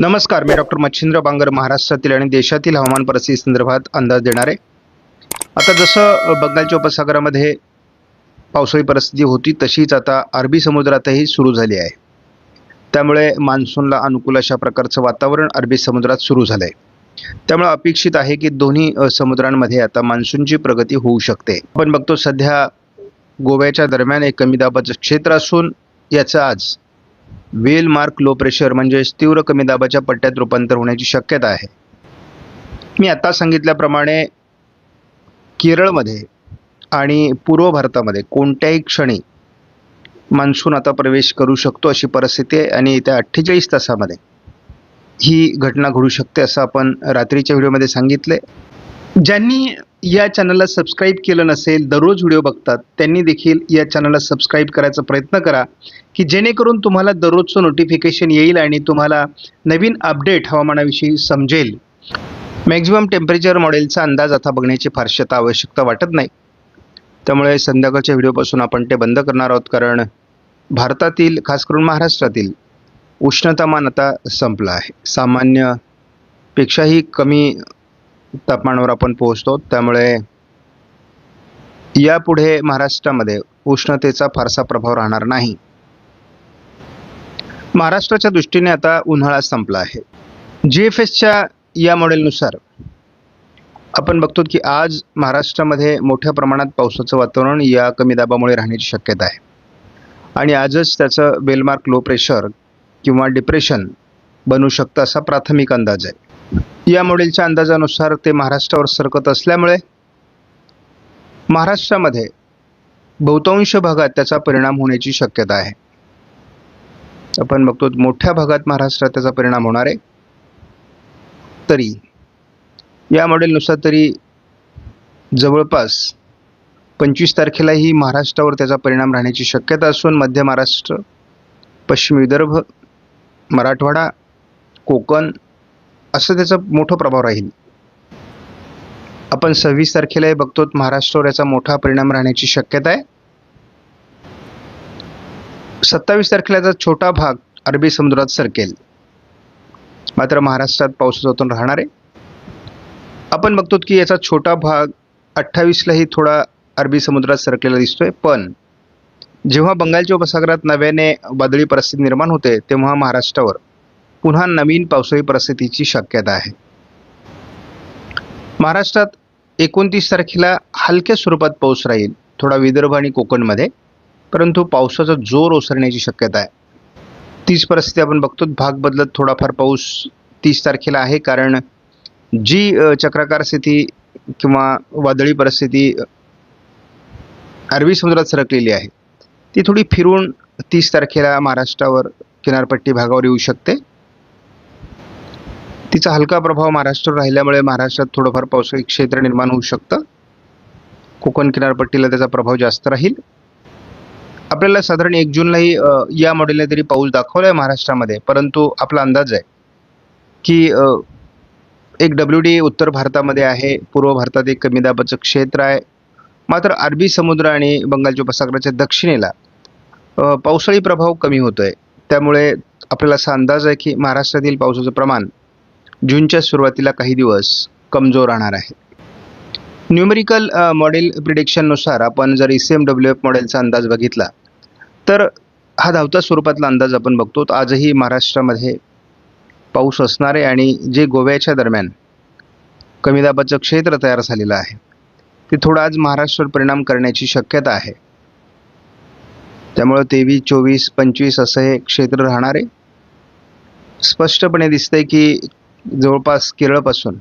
नमस्कार मी डॉक्टर मच्छिंद्र बांगर महाराष्ट्रातील आणि देशातील हवामान परिस्थिती संदर्भात अंदाज देणार. आहे आता जसं बंगालच्या उपसागरामध्ये पावसाळी परिस्थिती होती तशीच आता अरबी समुद्रातही सुरू झाली आहे. त्यामुळे मान्सूनला अनुकूल अशा प्रकारचं वातावरण अरबी समुद्रात सुरू झालं आहे त्यामुळे अपेक्षित आहे की दोन्ही समुद्रांमध्ये आता मान्सूनची प्रगती होऊ शकते. आपण बघतो सध्या गोव्याच्या दरम्यान एक कमी दाबाचं क्षेत्र असून याचं आज वेल मार्क लो प्रेशर म्हणजेच तीव्र कमी दाबाच्या पट्ट्यात रूपांतर होण्याची शक्यता आहे. मी आता सांगितल्याप्रमाणे केरळमध्ये आणि पूर्व भारतामध्ये कोणत्याही क्षणी मान्सून आता प्रवेश करू शकतो अशी परिस्थिती आहे आणि येत्या अठ्ठेचाळीस तासामध्ये ही घटना घडू शकते असं आपण रात्रीच्या व्हिडिओमध्ये सांगितले ज्यांनी या चॅनलला सबस्क्राईब केलं नसेल दररोज व्हिडिओ बघतात त्यांनी देखील या चॅनलला सबस्क्राईब करायचा प्रयत्न करा की जेणेकरून तुम्हाला दररोजचं नोटिफिकेशन येईल आणि तुम्हाला नवीन अपडेट हवामानाविषयी समजेल. मॅक्झिमम टेम्परेचर मॉडेलचा अंदाज आता बघण्याची फारशी आता आवश्यकता वाटत नाही. त्यामुळे संध्याकाळच्या व्हिडिओपासून आपण ते बंद करणार आहोत कारण भारतातील खास करून महाराष्ट्रातील उष्णतामान आता संपलं आहे. सामान्यपेक्षाही कमी तापमानावर आपण पोहोचतो. त्यामुळे यापुढे महाराष्ट्रामध्ये उष्णतेचा फारसा प्रभाव राहणार नाही. महाराष्ट्राच्या दृष्टीने आता उन्हाळा संपला आहे. जी एफ एसच्या या मॉडेलनुसार आपण बघतो की आज महाराष्ट्रामध्ये मोठ्या प्रमाणात पावसाचं वातावरण या कमी दाबामुळे राहण्याची शक्यता आहे. आणि आजच त्याचं बेलमार्क लो प्रेशर किंवा डिप्रेशन बनू शकतं असा प्राथमिक अंदाज आहे. या मॉडेलच्या अंदाजानुसार ते महाराष्ट्रावर सरकत असल्यामुळे महाराष्ट्रामध्ये बहुतांश भागात त्याचा परिणाम होण्याची शक्यता आहे. आपण बघतो मोठ्या भागात महाराष्ट्रात त्याचा परिणाम होणार आहे. तरी या मॉडेलनुसार तरी जवळपास पंचवीस तारखेलाही महाराष्ट्रावर त्याचा परिणाम राहण्याची शक्यता असून मध्य महाराष्ट्र पश्चिम विदर्भ मराठवाडा कोकण असं त्याचा मोठा प्रभाव राहील. आपण सव्वीस तारखेलाही बघतो महाराष्ट्रावर याचा मोठा परिणाम राहण्याची शक्यता आहे. सत्तावीस तारखेला याचा छोटा भाग अरबी समुद्रात सरकेल मात्र महाराष्ट्रात पावसातून राहणार आहे. आपण बघतो की याचा छोटा भाग अठ्ठावीसलाही थोडा अरबी समुद्रात सरकलेला दिसतोय पण जेव्हा बंगालच्या उपसागरात नव्याने वादळी परिस्थिती निर्माण होते तेव्हा महाराष्ट्रावर पुन्हा नवीन पावसाळी परिस्थितीची शक्यता आहे. महाराष्ट्रात एकोणतीस तारखेला हलक्या स्वरूपात पाऊस राहील. थोडा विदर्भ आणि कोकणमध्ये परंतु पावसाचा जोर ओसरण्याची शक्यता आहे. तीच परिस्थिती आपण बघतो. भाग बदलत थोडाफार पाऊस तीस तारखेला आहे कारण जी चक्राकार स्थिती किंवा वादळी परिस्थिती अरबी समुद्रात सरकलेली आहे ती थोडी फिरून तीस तारखेला महाराष्ट्रावर किनारपट्टी भागावर येऊ शकते. तिचा हलका प्रभाव महाराष्ट्रावर राहिल्यामुळे महाराष्ट्रात थोडंफार पावसाळी क्षेत्र निर्माण होऊ शकतं. कोकण किनारपट्टीला त्याचा प्रभाव जास्त राहील. आपल्याला साधारण एक जूनलाही या मॉडेलने तरी पाऊस दाखवला आहे महाराष्ट्रामध्ये. परंतु आपला अंदाज आहे की एक डब्ल्यू डी उत्तर भारतामध्ये आहे पूर्व भारतात एक कमी दाबाचं क्षेत्र आहे. मात्र अरबी समुद्र आणि बंगालच्या उपसागराच्या दक्षिणेला पावसाळी प्रभाव कमी होतो आहे त्यामुळे आपल्याला असा अंदाज आहे की महाराष्ट्रातील पावसाचं प्रमाण जूनच्या सुरुवातीला काही दिवस कमजोर राहणार आहे. न्यूमेरिकल मॉडेल प्रिडिक्शननुसार आपण जर E C M W F मॉडेलचा अंदाज बघितला तर हा धावता स्वरूपातला अंदाज आपण बघतो. आजही महाराष्ट्रामध्ये पाऊस असणारे आणि जे गोव्याच्या दरम्यान कमी दाबाचं क्षेत्र तयार झालेलं आहे ते थोडं आज महाराष्ट्रावर परिणाम करण्याची शक्यता आहे. त्यामुळं तेवीस चोवीस पंचवीस असं हे क्षेत्र राहणारे. स्पष्टपणे दिसतंय की जवळपास केरळपासून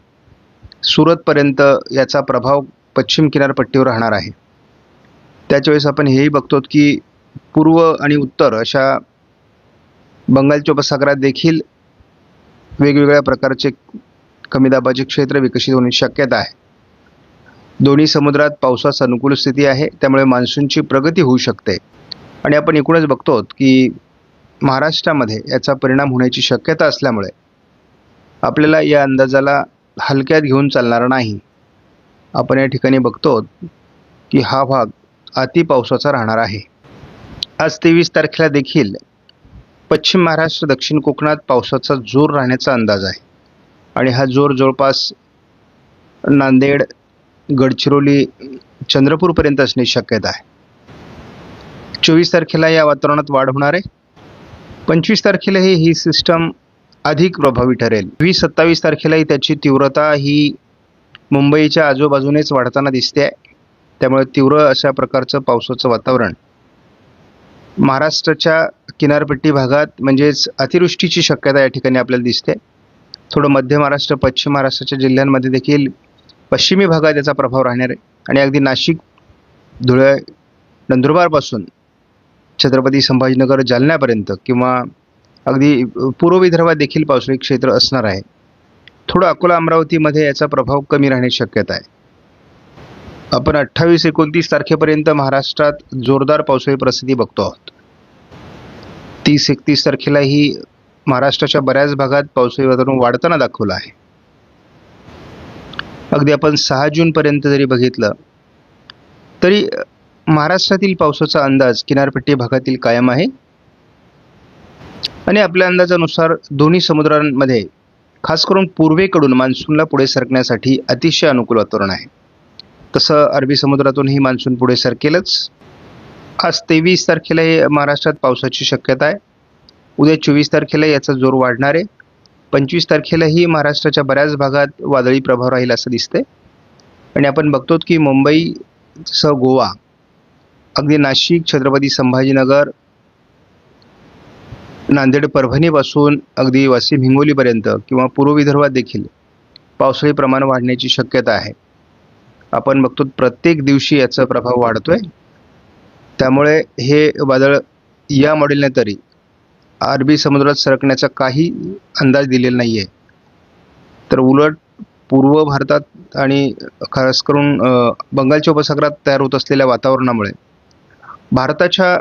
सुरतपर्यंत याचा प्रभाव पश्चिम किनारपट्टीवर राहणार आहे. त्याच्या वेळेस आपण हेही बघतो की पूर्व आणि उत्तर अशा बंगालच्या उपसागरात देखील वेगवेगळ्या प्रकारचे कमी दाबाचे क्षेत्र विकसित होण्याची शक्यता आहे. दोन्ही समुद्रात पावसास अनुकूल स्थिती आहे त्यामुळे मान्सूनची प्रगती होऊ शकते. आणि आपण एकूणच बघतो की महाराष्ट्रामध्ये याचा परिणाम होण्याची शक्यता असल्यामुळे आपल्याला या अंदाजाला हलक्यात घेऊन चालणार नाही. आपण या ठिकाणी बघतो की हा भाग अति पावसाचा राहणार आहे. आज तेवीस तारखेला देखील पश्चिम महाराष्ट्र दक्षिण कोकणात पावसाचा जोर राहण्याचा अंदाज आहे. आणि हा जोर जवळपास नांदेड गडचिरोली चंद्रपूरपर्यंत असण्याची शक्यता आहे. चोवीस तारखेला या वातावरणात वाढ होणार आहे. पंचवीस तारखेला ही ही सिस्टम अधिक प्रभावी ठरेल. वीस सत्तावीस तारखेलाही त्याची तीव्रता ही मुंबईच्या आजूबाजूनेच वाढताना दिसते. आहे त्यामुळे तीव्र अशा प्रकारचं पावसाचं वातावरण. महाराष्ट्राच्या किनारपट्टी भागात म्हणजेच अतिवृष्टीची शक्यता या ठिकाणी आपल्याला दिसते. थोडं मध्य महाराष्ट्र पश्चिम महाराष्ट्राच्या जिल्ह्यांमध्ये देखील पश्चिमी भागात याचा प्रभाव राहणार आहे. आणि अगदी नाशिक धुळे नंदुरबारपासून छत्रपती संभाजीनगर जालन्यापर्यंत किंवा अगदी पूर्व विदर्भात देखील पावसाळी क्षेत्र असणार आहे. थोडं अकोला अमरावतीमध्ये याचा प्रभाव कमी राहण्याची शक्यता आहे. आपण अठ्ठावीस एकोणतीस तारखेपर्यंत महाराष्ट्रात जोरदार पावसाळी परिस्थिती बघतो आहोत. तीस एकतीस तारखेलाही महाराष्ट्राच्या बऱ्याच भागात पावसाळी वातावरण वाढताना दाखवलं आहे. अगदी आपण सहा जूनपर्यंत जरी बघितलं तरी महाराष्ट्रातील पावसाचा अंदाज किनारपट्टी भागातील कायम आहे. आणि आपल्या अंदाजानुसार दोन्ही समुद्रांमध्ये खास करून पूर्वेकडून मान्सूनला पुढे सरकण्यासाठी अतिशय अनुकूल वातावरण आहे. तसं अरबी समुद्रातूनही मान्सून पुढे सरकेलच. आज तेवीस तारखेला हे महाराष्ट्रात पावसाची शक्यता आहे. उद्या चोवीस तारखेला याचा जोर वाढणार आहे. पंचवीस तारखेलाही महाराष्ट्राच्या बऱ्याच भागात वादळी प्रभाव राहील असं दिसतंय. आणि आपण बघतो की मुंबई सह गोवा अगदी नाशिक छत्रपती संभाजीनगर नांदेड परभणीपासून अगदी वाशिम हिंगोलीपर्यंत किंवा पूर्व विदर्भात देखील पावसाळी प्रमाण वाढण्याची शक्यता आहे. आपण बघतो प्रत्येक दिवशी याचा प्रभाव वाढतो आहे त्यामुळे हे वादळ या मॉडेलने तरी अरबी समुद्रात सरकण्याचा काही अंदाज दिलेला नाही आहे तर उलट पूर्व भारतात आणि खास करून बंगालच्या उपसागरात तयार होत असलेल्या वातावरणामुळे भारताच्या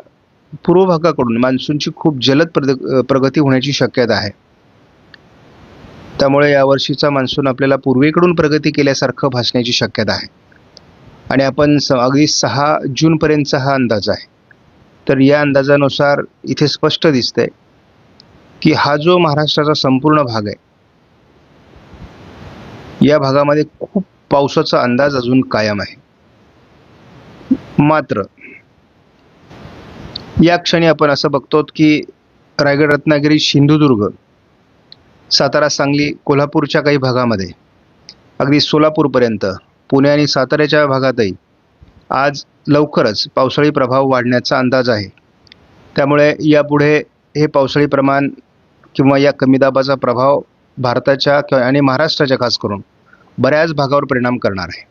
पूर्व भागाकडून मान्सूनची खूप जलद प्रद प्रगती होण्याची शक्यता आहे. त्यामुळे यावर्षीचा मान्सून आपल्याला पूर्वेकडून प्रगती केल्यासारखं भासण्याची शक्यता आहे. आणि आपण स अगदी सहा जूनपर्यंतचा हा अंदाज आहे. तर या अंदाजानुसार इथे स्पष्ट दिसतंय की हा जो महाराष्ट्राचा संपूर्ण भाग आहे या भागामध्ये खूप पावसाचा अंदाज अजून कायम आहे. मात्र या क्षणी आपण असं बघतो की रायगड रत्नागिरी सिंधुदुर्ग सातारा सांगली कोल्हापूरच्या काही भागामध्ये अगदी सोलापूरपर्यंत पुणे आणि साताऱ्याच्या भागातही आज लवकरच पावसाळी प्रभाव वाढण्याचा अंदाज आहे. त्यामुळे यापुढे हे पावसाळी प्रमाण किंवा या कमी दाबाचा प्रभाव भारताच्या किंवा आणि महाराष्ट्राच्या खास करून बऱ्याच भागावर परिणाम करणार आहे.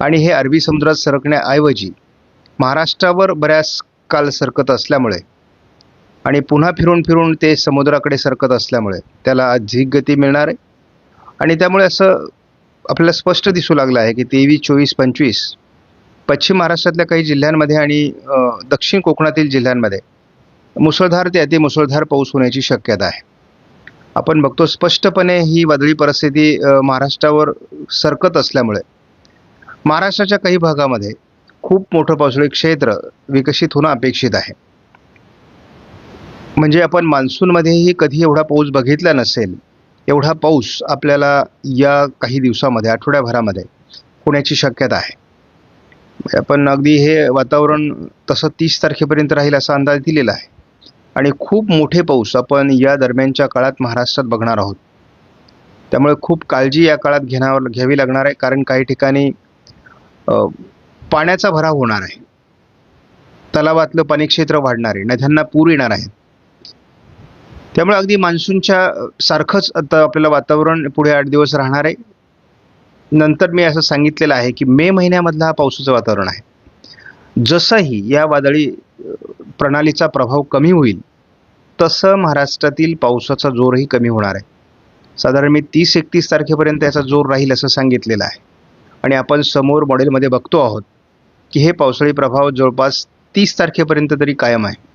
आणि हे अरबी समुद्रात सरकण्याऐवजी महाराष्ट्रावर बऱ्याच काल सरकत असल्यामुळे आणि पुन्हा फिरून फिरून ते समुद्राकडे सरकत असल्यामुळे त्याला अधिक गती मिळणार आहे. आणि त्यामुळे असं आपल्याला स्पष्ट दिसू लागलं आहे की तेवीस चोवीस पंचवीस पश्चिम महाराष्ट्रातल्या काही जिल्ह्यांमध्ये आणि दक्षिण कोकणातील जिल्ह्यांमध्ये मुसळधार ते अतिमुसळधार पाऊस होण्याची शक्यता आहे. आपण बघतो स्पष्टपणे ही वादळी परिस्थिती महाराष्ट्रावर सरकत असल्यामुळे महाराष्ट्राच्या काही भागामध्ये खूप मोठं पावसाळी क्षेत्र विकसित होणं अपेक्षित आहे. म्हणजे आपण मान्सूनमध्येही कधी एवढा पाऊस बघितला नसेल एवढा पाऊस आपल्याला या काही दिवसामध्ये आठवड्याभरामध्ये होण्याची शक्यता आहे. आपण अगदी हे वातावरण तसं तीस तारखेपर्यंत राहील असा अंदाज दिलेला आहे. आणि खूप मोठे पाऊस आपण या दरम्यानच्या काळात महाराष्ट्रात बघणार आहोत. त्यामुळे खूप काळजी या काळात घेण्यावर घ्यावी लागणार आहे. कारण काही ठिकाणी पाण्याचा भराव होणार आहे. तलावातलं पाणी क्षेत्र वाढणार आहे. नद्यांना पूर येणार आहे. त्यामुळे अगदी मान्सूनच्या सारखंच आता आपल्याला वातावरण पुढे आठ दिवस राहणार आहे. नंतर मी असं सांगितलेलं आहे की मे महिन्यामधला हा पावसाचं वातावरण आहे. जसंही या वादळी प्रणालीचा प्रभाव कमी होईल तसं महाराष्ट्रातील पावसाचा जोरही कमी होणार आहे. साधारण मी तीस एकतीस तारखेपर्यंत याचा जोर राहील असं सांगितलेलं आहे. आणि आपण समोर मॉडेलमध्ये बघतो आहोत. की हे पावसाळी प्रभाव जवळपास तीस तारखेपर्यंत तरी कायम आहे.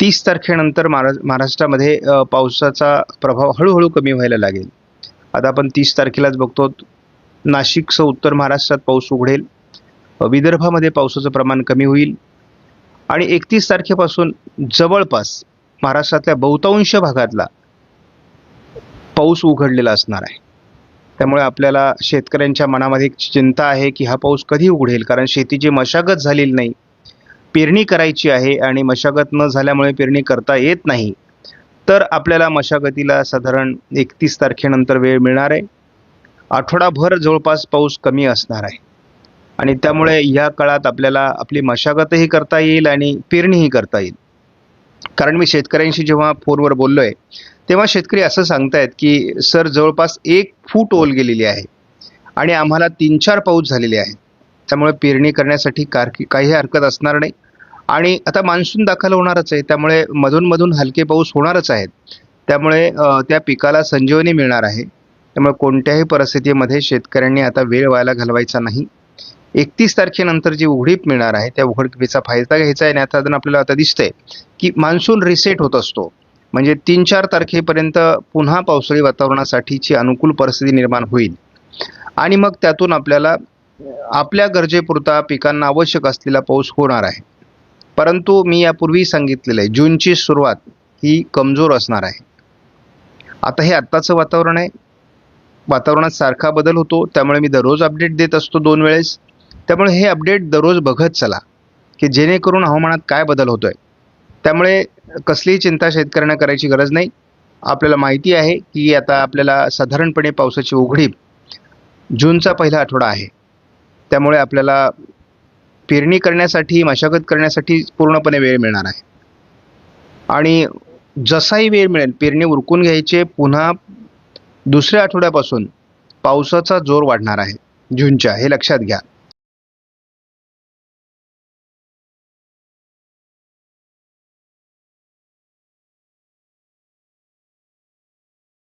तीस तारखेनंतर महारा महाराष्ट्रामध्ये पावसाचा प्रभाव हळूहळू कमी व्हायला लागेल. आता आपण तीस तारखेलाच बघतो नाशिकसह उत्तर महाराष्ट्रात पाऊस उघडेल. विदर्भामध्ये पावसाचं प्रमाण कमी होईल. आणि एकतीस तारखेपासून जवळपास महाराष्ट्रातल्या बहुतांश भागातला पाऊस उघडलेला असणार आहे. त्यामुळे आपल्याला शेतकऱ्यांच्या मनामध्ये चिंता आहे की हा पाऊस कधी उघडेल? कारण शेतीची मशागत झालेली नाही. पेरणी करायची आहे आणि मशागत न झाल्यामुळे पेरणी करता येत नाही. तर आपल्याला मशागतीला साधारण एकतीस तारखेनंतर वेळ मिळणार आहे. आठवडाभर जवळपास पाऊस कमी असणार आहे. आणि त्यामुळे या काळात आपल्याला आपली मशागतही करता येईल आणि पेरणीही करता येईल. कारण मी शेतकऱ्यांशी जेव्हा फोनवर बोललो आहे तेव्हा शेतकरी असं सांगतायत की सर जवळपास एक फूट ओल गेलेली आहे आणि आम्हाला तीन चार पाऊस झालेले आहे त्यामुळे पेरणी करण्यासाठी कारकी काही हरकत असणार नाही आणि आता मान्सून दाखल होणारच आहे. त्यामुळे मधून मधून हलके पाऊस होणारच आहेत. त्यामुळे त्या पिकाला संजीवनी मिळणार आहे. त्यामुळे कोणत्याही परिस्थितीमध्ये शेतकऱ्यांनी आता वेळ व्हायला घालवायचा नाही. एकतीस तारखेनंतर जी उघडीप मिळणार आहे त्या उघडीपीचा फायदा घ्यायचा आहे आणि आता आपल्याला आता दिसतंय की मान्सून रिसेट होत असतो. म्हणजे तीन चार तारखेपर्यंत पुन्हा पावसाळी वातावरणासाठीची अनुकूल परिस्थिती निर्माण होईल. आणि मग त्यातून आपल्याला आपल्या गरजेपुरता पिकांना आवश्यक असलेला पाऊस होणार आहे. परंतु मी यापूर्वी सांगितलेलं आहे जूनची सुरुवात ही कमजोर असणार आहे. आता हे आत्ताचं वातावरण आहे. वातावरणात सारखा बदल होतो त्यामुळे मी दररोज अपडेट देत असतो दोन वेळेस. त्यामुळे हे अपडेट दररोज बघत चला की जेणेकरून हवामानात काय बदल होतोय. त्यामुळे कसलीही चिंता शेतकऱ्यांना करायची गरज नाही. आपल्याला माहिती आहे की आता आपल्याला साधारणपणे पावसाची उघडीप जूनचा पहिला आठवडा आहे. त्यामुळे आपल्याला पेरणी करण्यासाठी मशागत करण्यासाठी पूर्णपणे वेळ मिळणार आहे. आणि जसाही वेळ मिळेल पेरणी उरकून घ्यायचे पुन्हा दुसऱ्या आठवड्यापासून पावसाचा जोर वाढणार आहे. जूनच्या हे लक्षात घ्या.